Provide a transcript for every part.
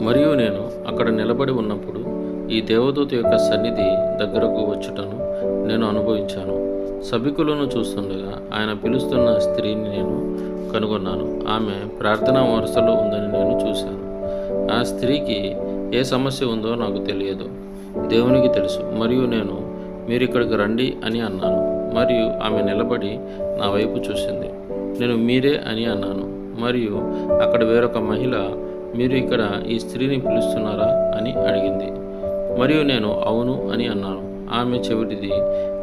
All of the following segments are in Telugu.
మరియు నేను అక్కడ నిలబడి ఉన్నప్పుడు ఈ దేవదూత యొక్క సన్నిధి దగ్గరకు వచ్చుటను నేను అనుభవించాను. సభికులను చూస్తుండగా ఆయన పిలుస్తున్న స్త్రీని నేను కనుగొన్నాను. ఆమె ప్రార్థనా వరుసలో ఉందని నేను చూశాను. ఆ స్త్రీకి ఏ సమస్య ఉందో నాకు తెలియదు. దేవునికి తెలుసు. మరియు నేను మీరు ఇక్కడికి రండి అని అన్నాను. మరియు ఆమె నిలబడి నా వైపు చూసింది. నేను మీరే అని అన్నాను. మరియు అక్కడ వేరొక మహిళ మీరు ఇక్కడ ఈ స్త్రీని పిలుస్తున్నారా అని అడిగింది. మరియు నేను అవును అని అన్నాను. ఆమె చెవిటిది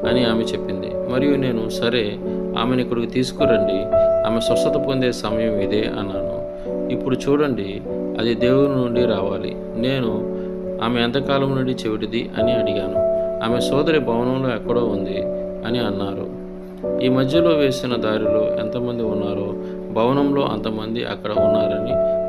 అని ఆమె చెప్పింది. మరియు నేను సరే ఆమెను ఇక్కడికి తీసుకురండి. ఆమె స్వస్థత పొందే సమయం ఇదే అన్నాను. ఇప్పుడు చూడండి అది దేవుని నుండి రావాలి. నేను ఆమె ఎంతకాలం నుండి చెవిటిది అని అడిగాను. ఆమె సోదరి భవనంలో ఎక్కడో ఉంది అని అన్నారు. ఈ మధ్యలో వేసిన దారిలో ఎంతమంది ఉన్నారో భవనంలో అంతమంది అక్కడ ఉన్నారని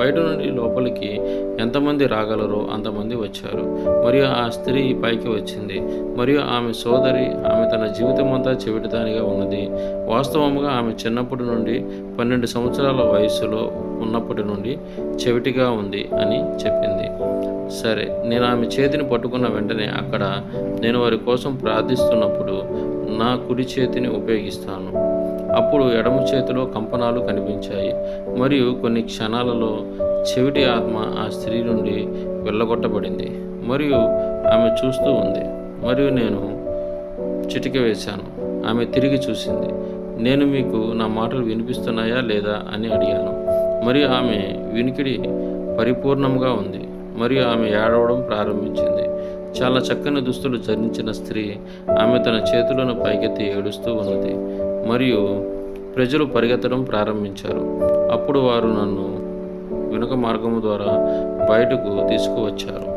బయట నుండి లోపలికి ఎంతమంది రాగలరో అంతమంది వచ్చారు. మరియు ఆ స్త్రీ పైకి వచ్చింది. మరియు ఆమె సోదరి ఆమె తన జీవితం అంతా చెవిటిదానిగా ఉన్నది. వాస్తవముగా ఆమె చిన్నప్పటి నుండి పన్నెండు సంవత్సరాల వయసులో ఉన్నప్పటి నుండి చెవిటిగా ఉంది అని చెప్పింది. సరే నేను ఆమె చేతిని పట్టుకున్న వెంటనే అక్కడ నేను వారి కోసం ప్రార్థిస్తున్నప్పుడు నా కుడి చేతిని ఉపయోగిస్తాను. అప్పుడు ఎడమ చేతిలో కంపనాలు కనిపించాయి. మరియు కొన్ని క్షణాలలో చెవిటి ఆత్మ ఆ స్త్రీ నుండి వెళ్ళగొట్టబడింది. మరియు ఆమె చూస్తూ ఉంది. మరియు నేను చిటిక వేశాను. ఆమె తిరిగి చూసింది. నేను మీకు నా మాటలు వినిపిస్తున్నాయా లేదా అని అడిగాను. మరియు ఆమె వినికిడి పరిపూర్ణంగా ఉంది. మరియు ఆమె ఏడవడం ప్రారంభించింది. చాలా చక్కని దుస్తులు ధరించిన స్త్రీ ఆమె తన చేతులను పైకెత్తి ఏడుస్తూ ఉన్నది. మరియు ప్రజలు పరిగెత్తడం ప్రారంభించారు. అప్పుడు వారు నన్ను వెనుక మార్గము ద్వారా బయటకు తీసుకువచ్చారు.